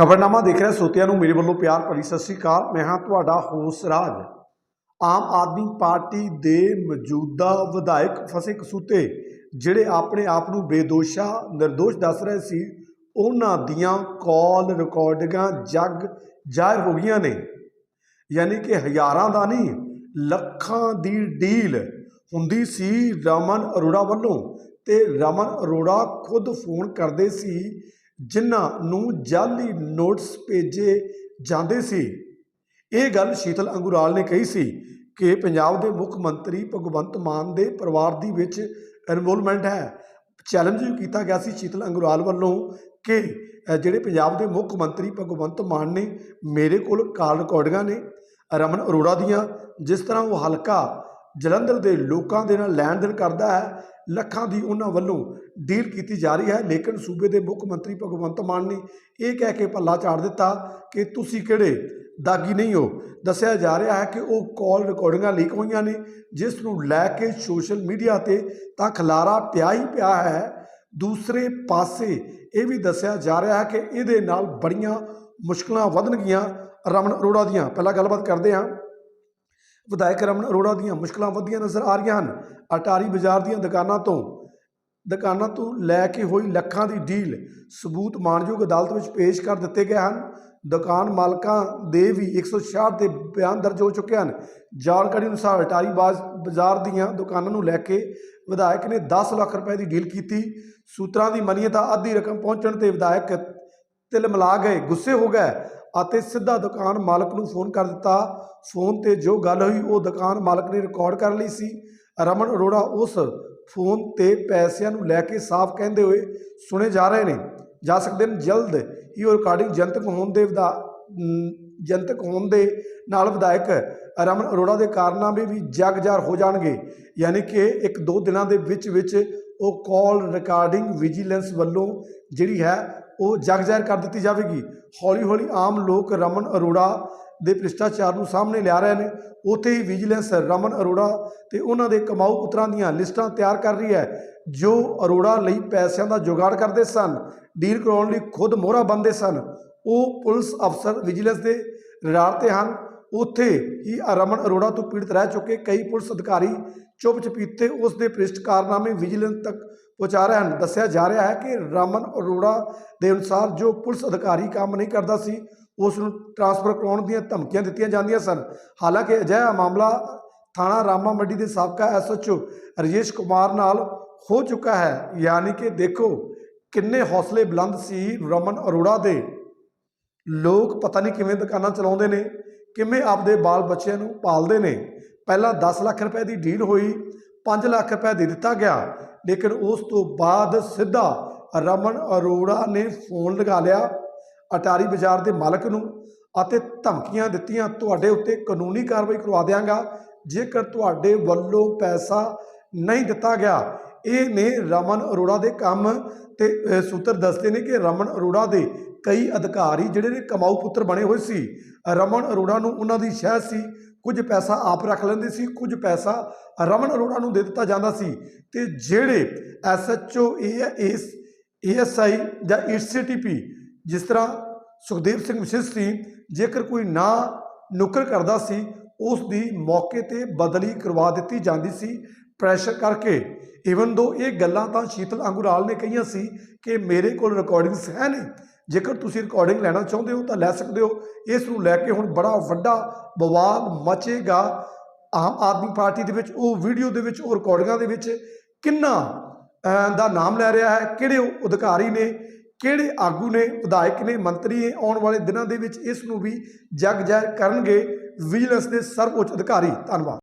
ਖਬਰਨਾਮਾ ਦੇਖ ਰਿਹਾ ਸੋਤਿਆਂ ਨੂੰ ਮੇਰੇ ਵੱਲੋਂ ਪਿਆਰ ਭਰੀ ਸਤਿ ਸ੍ਰੀ ਅਕਾਲ। ਮੈਂ ਹਾਂ ਤੁਹਾਡਾ ਹੋਸ ਰਾਜ। ਆਮ ਆਦਮੀ ਪਾਰਟੀ ਦੇ ਮੌਜੂਦਾ ਵਿਧਾਇਕ ਫਸੇ ਕਸੂਤੇ, ਜਿਹੜੇ ਆਪਣੇ ਆਪ ਨੂੰ ਬੇਦੋਸ਼ਾ, ਨਿਰਦੋਸ਼ ਦੱਸ ਰਹੇ ਸੀ, ਉਹਨਾਂ ਦੀਆਂ ਕਾਲ ਰਿਕਾਰਡਿੰਗਾਂ ਜੱਗ ਜ਼ਾਹਿਰ ਹੋ ਗਈਆਂ ਨੇ। ਯਾਨੀ ਕਿ ਹਜ਼ਾਰਾਂ ਦਾ ਨਹੀਂ, ਲੱਖਾਂ ਦੀ ਡੀਲ ਹੁੰਦੀ ਸੀ ਰਮਨ ਅਰੋੜਾ ਵੱਲੋਂ ਤੇ ਰਮਨ ਅਰੋੜਾ ਖੁਦ ਫੋਨ ਕਰਦੇ ਸੀ ਜਿਨ੍ਹਾਂ ਨੂੰ ਜਾਲੀ ਨੋਟਸ ਭੇਜੇ ਜਾਂਦੇ ਸੀ। ਇਹ ਗੱਲ ਸ਼ੀਤਲ ਅੰਗੁਰਾਲ ਨੇ ਕਹੀ ਸੀ ਕਿ ਪੰਜਾਬ ਦੇ ਮੁੱਖ ਮੰਤਰੀ ਭਗਵੰਤ ਮਾਨ ਦੇ ਪਰਿਵਾਰ ਦੀ ਵਿੱਚ ਇਨਵੋਲਵਮੈਂਟ ਹੈ। ਚੈਲੰਜ ਵੀ ਕੀਤਾ ਗਿਆ ਸੀ ਸ਼ੀਤਲ ਅੰਗੁਰਾਲ ਵੱਲੋਂ ਕਿ ਜਿਹੜੇ ਪੰਜਾਬ ਦੇ ਮੁੱਖ ਮੰਤਰੀ ਭਗਵੰਤ ਮਾਨ ਨੇ, ਮੇਰੇ ਕੋਲ ਕਾਲ ਰਿਕਾਰਡਿੰਗਾਂ ਨੇ, ਰਮਨ ਅਰੋੜਾ ਦੀਆਂ, ਜਿਸ ਤਰ੍ਹਾਂ ਉਹ ਹਲਕਾ ਜਲੰਧਰ ਦੇ ਲੋਕਾਂ ਦੇ ਨਾਲ ਲੈਣ ਦੇਣ ਕਰਦਾ ਹੈ ਲੱਖਾਂ ਦੀ ਉਹਨਾਂ ਵੱਲੋਂ ਡੀਲ ਕੀਤੀ ਜਾ ਰਹੀ ਹੈ। ਲੇਕਿਨ ਸੂਬੇ ਦੇ ਮੁੱਖ ਮੰਤਰੀ ਭਗਵੰਤ ਮਾਨ ਨੇ ਇਹ ਕਹਿ ਕੇ ਪੱਲਾ ਝਾੜ ਦਿੱਤਾ ਕਿ ਤੁਸੀਂ ਕਿਹੜੇ ਦਾਗੀ ਨਹੀਂ ਹੋ। ਦੱਸਿਆ ਜਾ ਰਿਹਾ ਹੈ ਕਿ ਉਹ ਕਾਲ ਰਿਕਾਰਡਿੰਗਾਂ ਲੀਕ ਹੋਈਆਂ ਨੇ, ਜਿਸ ਨੂੰ ਲੈ ਕੇ ਸੋਸ਼ਲ ਮੀਡੀਆ ਤੇ ਤਾਂ ਖਲਾਰਾ ਪਿਆ ਹੀ ਪਿਆ ਹੈ। ਦੂਸਰੇ ਪਾਸੇ ਇਹ ਵੀ ਦੱਸਿਆ ਜਾ ਰਿਹਾ ਹੈ ਕਿ ਇਹਦੇ ਨਾਲ ਬੜੀਆਂ ਮੁਸ਼ਕਲਾਂ ਵਧਣਗੀਆਂ। ਰਮਨ ਅਰੋੜਾ ਦੀਆਂ ਪਹਿਲਾਂ ਗੱਲਬਾਤ ਕਰਦੇ ਹਾਂ। ਵਿਧਾਇਕ ਰਮਨ ਅਰੋੜਾ ਦੀਆਂ ਮੁਸ਼ਕਲਾਂ ਵਧੀਆਂ ਨਜ਼ਰ ਆ ਰਹੀਆਂ ਹਨ। ਅਟਾਰੀ ਬਾਜ਼ਾਰ ਦੀਆਂ ਦੁਕਾਨਾਂ ਤੋਂ ਦੁਕਾਨਾਂ ਤੋਂ ਲੈ ਕੇ ਹੋਈ ਲੱਖਾਂ ਦੀ ਡੀਲ ਸਬੂਤ ਮਾਨਯੋਗ ਅਦਾਲਤ ਵਿੱਚ ਪੇਸ਼ ਕਰ ਦਿੱਤੇ ਗਏ ਹਨ। ਦੁਕਾਨ ਮਾਲਕਾਂ ਦੇ ਵੀ 166 ਦੇ ਬਿਆਨ ਦਰਜ ਹੋ ਚੁੱਕੇ ਹਨ। ਜਾਣਕਾਰੀ ਅਨੁਸਾਰ ਅਟਾਰੀ ਬਾਜ਼- ਬਾਜ਼ਾਰ ਦੀਆਂ ਦੁਕਾਨਾਂ ਨੂੰ ਲੈ ਕੇ ਵਿਧਾਇਕ ਨੇ 10 ਲੱਖ ਰੁਪਏ ਦੀ ਡੀਲ ਕੀਤੀ। ਸੂਤਰਾਂ ਦੀ ਮੰਨੀਏ ਤਾਂ ਅੱਧੀ ਰਕਮ ਪਹੁੰਚਣ ਤੇ ਵਿਧਾਇਕ ਤਿਲ ਮਿਲਾ ਗਏ, ਗੁੱਸੇ ਹੋ ਗਏ ਅਤੇ ਸਿੱਧਾ ਦੁਕਾਨ ਮਾਲਕ ਨੂੰ ਫੋਨ ਕਰ ਦਿੱਤਾ। ਫੋਨ ਤੇ ਜੋ ਗੱਲ ਹੋਈ, ਉਹ ਦੁਕਾਨ ਮਾਲਕ ਨੇ ਰਿਕਾਰਡ ਕਰ ਲਈ ਸੀ। ਰਮਨ ਅਰੋੜਾ ਉਸ ਫੋਨ ਤੇ ਪੈਸਿਆਂ ਨੂੰ ਲੈ ਕੇ ਸਾਫ਼ ਕਹਿੰਦੇ ਹੋਏ ਸੁਣੇ ਜਾ ਰਹੇ ਨੇ। ਜਾ ਸਕਦੇ ਨੇ ਜਲਦ ਹੀ ਉਹ ਰਿਕਾਰਡਿੰਗ ਜਨਤਕ ਹੋਣ ਦੇ ਵਿਦਾ ਜਨਤਕ ਹੋਣ ਦੇ ਨਾਲ ਵਿਧਾਇਕ ਰਮਨ ਅਰੋੜਾ ਦੇ ਕਾਰਨਾਂ ਵੀ ਜਗਜਾਰ ਹੋ ਜਾਣਗੇ। ਯਾਨੀ ਕਿ ਇੱਕ ਦੋ ਦਿਨਾਂ ਦੇ ਵਿੱਚ ਵਿੱਚ ਉਹ ਕਾਲ ਰਿਕਾਰਡਿੰਗ ਵਿਜੀਲੈਂਸ ਵੱਲੋਂ ਜਿਹੜੀ ਹੈ ਉਹ ਜਗ ਜ਼ਾਹਿਰ ਕਰ ਦਿੱਤੀ ਜਾਵੇਗੀ। ਹੌਲੀ ਹੌਲੀ ਆਮ ਲੋਕ ਰਮਨ ਅਰੋੜਾ ਦੇ ਭ੍ਰਿਸ਼ਟਾਚਾਰ ਨੂੰ ਸਾਹਮਣੇ ਲਿਆ ਰਹੇ ਨੇ। ਉੱਥੇ ਹੀ ਵਿਜੀਲੈਂਸ ਰਮਨ ਅਰੋੜਾ ਤੇ ਉਹਨਾਂ ਦੇ ਕਮਾਊ ਪੁੱਤਰਾਂ ਦੀਆਂ ਲਿਸਟਾਂ ਤਿਆਰ ਕਰ ਰਹੀ ਹੈ, ਜੋ ਅਰੋੜਾ ਲਈ ਪੈਸਿਆਂ ਦਾ ਜੁਗਾੜ ਕਰਦੇ ਸਨ, ਡੀਲ ਕਰਾਉਣ ਲਈ ਖੁਦ ਮੋਹਰਾ ਬੰਦੇ ਸਨ। ਉਹ ਪੁਲਿਸ ਅਫਸਰ ਵਿਜੀਲੈਂਸ ਦੇ ਰਡਾਰ ਤੇ ਹਨ। ਉੱਥੇ ਹੀ ਰਮਨ ਅਰੋੜਾ ਤੋਂ ਪੀੜਤ ਰਹਿ ਚੁੱਕੇ ਕਈ ਪੁਲਿਸ ਅਧਿਕਾਰੀ ਚੁੱਪ ਚਪੀਤੇ ਉਸ ਦੇ ਭ੍ਰਿਸ਼ਟ ਕਾਰਨਾਮੇ ਵਿਜੀਲੈਂਸ ਤੱਕ ਪਹੁੰਚਾ ਰਹੇ ਹਨ। ਦੱਸਿਆ ਜਾ ਰਿਹਾ ਹੈ ਕਿ ਰਮਨ ਅਰੋੜਾ ਦੇ ਅਨੁਸਾਰ ਜੋ ਪੁਲਿਸ ਅਧਿਕਾਰੀ ਕੰਮ ਨਹੀਂ ਕਰਦਾ ਸੀ, ਉਸ ਨੂੰ ਟ੍ਰਾਂਸਫਰ ਕਰਾਉਣ ਦੀਆਂ ਧਮਕੀਆਂ ਦਿੱਤੀਆਂ ਜਾਂਦੀਆਂ ਸਨ। ਹਾਲਾਂਕਿ ਅਜਿਹਾ ਮਾਮਲਾ ਥਾਣਾ ਰਾਮਾ ਮੰਡੀ ਦੇ ਸਾਬਕਾ ਐਸਐਚਓ ਰਜੇਸ਼ ਕੁਮਾਰ ਨਾਲ ਹੋ ਚੁੱਕਾ ਹੈ। ਯਾਨੀ ਕਿ ਦੇਖੋ ਕਿੰਨੇ ਹੌਸਲੇ ਬੁਲੰਦ ਸੀ ਰਮਨ ਅਰੋੜਾ ਦੇ। ਲੋਕ ਪਤਾ ਨਹੀਂ ਕਿਵੇਂ ਦੁਕਾਨਾਂ ਚਲਾਉਂਦੇ ਨੇ। ਕਿਵੇਂ ਆਪਦੇ ਬਾਲ ਬੱਚਿਆਂ ਨੂੰ ਪਾਲਦੇ ਨੇ? ਪਹਿਲਾਂ 10 ਲੱਖ ਰੁਪਏ ਦੀ ਡੀਲ ਹੋਈ 5 ਲੱਖ ਰੁਪਏ ਦੇ ਦਿੱਤਾ ਗਿਆ, ਲੇਕਿਨ ਉਸ ਤੋਂ ਬਾਅਦ ਸਿੱਧਾ ਰਮਨ ਅਰੋੜਾ ਨੇ ਫੋਨ ਲਗਾ ਲਿਆ ਅਟਾਰੀ ਬਾਜ਼ਾਰ ਦੇ ਮਾਲਕ ਨੂੰ ਅਤੇ ਧਮਕੀਆਂ ਦਿੱਤੀਆਂ, ਤੁਹਾਡੇ ਉੱਤੇ ਕਾਨੂੰਨੀ ਕਾਰਵਾਈ ਕਰਵਾ ਦਿਆਂਗਾ, ਜੇਕਰ ਤੁਹਾਡੇ ਵੱਲੋਂ ਪੈਸਾ ਨਹੀਂ ਦਿੱਤਾ ਗਿਆ। ਇਹ ਨੇ ਰਮਨ ਅਰੋੜਾ ਦੇ ਕੰਮ ਤੇ ਸੂਤਰ ਦੱਸਦੇ ਨੇ ਕਿ ਰਮਨ ਅਰੋੜਾ ਦੇ ਕਈ ਅਧਿਕਾਰੀ ਜਿਹੜੇ ਨੇ ਕਮਾਊ ਪੁੱਤਰ ਬਣੇ ਹੋਏ ਸੀ, ਰਮਨ ਅਰੋੜਾ ਨੂੰ ਉਹਨਾਂ ਦੀ ਸ਼ਹਿ ਸੀ, ਕੁਝ ਪੈਸਾ ਆਪ ਰੱਖ ਲੈਂਦੇ ਸੀ, ਕੁਝ ਪੈਸਾ ਰਮਨ ਅਰੋੜਾ ਨੂੰ ਦੇ ਦਿੱਤਾ ਜਾਂਦਾ ਸੀ ਤੇ ਜਿਹੜੇ ਐਸਐਚਓ ਏਐਸ ਏਐਸਆਈ ਜਾਂ ਈਸੀਟੀਪੀ ਜਿਸ ਤਰ੍ਹਾਂ ਸੁਖਦੇਵ ਸਿੰਘ ਵਿਸ਼ਿਸ਼ ਸੀ, ਜੇਕਰ ਕੋਈ ਨਾ ਨੁਕਰ ਕਰਦਾ ਸੀ, ਉਸ ਦੀ ਮੌਕੇ ਤੇ ਬਦਲੀ ਕਰਵਾ ਦਿੱਤੀ ਜਾਂਦੀ ਸੀ, ਪ੍ਰੈਸ਼ਰ ਕਰਕੇ। ਇਵਨ ਦੋ ਇਹ ਗੱਲਾਂ ਤਾਂ ਸ਼ੀਤਲ ਅੰਗੁਰਾਲ ਨੇ ਕਹੀਆਂ ਸੀ ਕਿ ਮੇਰੇ ਕੋਲ ਰਿਕਾਰਡਿੰਗਸ ਹੈ ਨੇ ਜੇਕਰ ਤੁਸੀਂ ਰਿਕਾਰਡਿੰਗ ਲੈਣਾ ਚਾਹੁੰਦੇ ਹੋ ਤਾਂ ਲੈ ਸਕਦੇ ਹੋ। ਇਸ ਨੂੰ ਲੈ ਕੇ ਹੁਣ ਬੜਾ ਵੱਡਾ ਬਵਾਲ ਮਚੇਗਾ। ਆਮ ਆਦਮੀ ਪਾਰਟੀ ਦੇ ਵਿੱਚ, ਉਹ ਵੀਡੀਓ ਦੇ ਵਿੱਚ, ਉਹ ਰਿਕਾਰਡਿੰਗਾਂ ਦੇ ਵਿੱਚ ਕਿੰਨਾ ਦਾ ਨਾਮ ਲੈ ਰਿਹਾ ਹੈ, ਕਿਹੜੇ ਉਹ ਅਧਿਕਾਰੀ ਨੇ, ਕਿਹੜੇ ਆਗੂ ਨੇ, ਵਿਧਾਇਕ ਨੇ, ਮੰਤਰੀ ਨੇ, ਆਉਣ ਵਾਲੇ ਦਿਨਾਂ ਦੇ ਵਿੱਚ ਇਸ ਨੂੰ ਵੀ ਜਗ ਜ਼ਾਹਿਰ ਕਰਨਗੇ। ਵਿਜੀਲੈਂਸ ਦੇ ਸਰਵਉੱਚ ਅਧਿਕਾਰੀ, ਧੰਨਵਾਦ।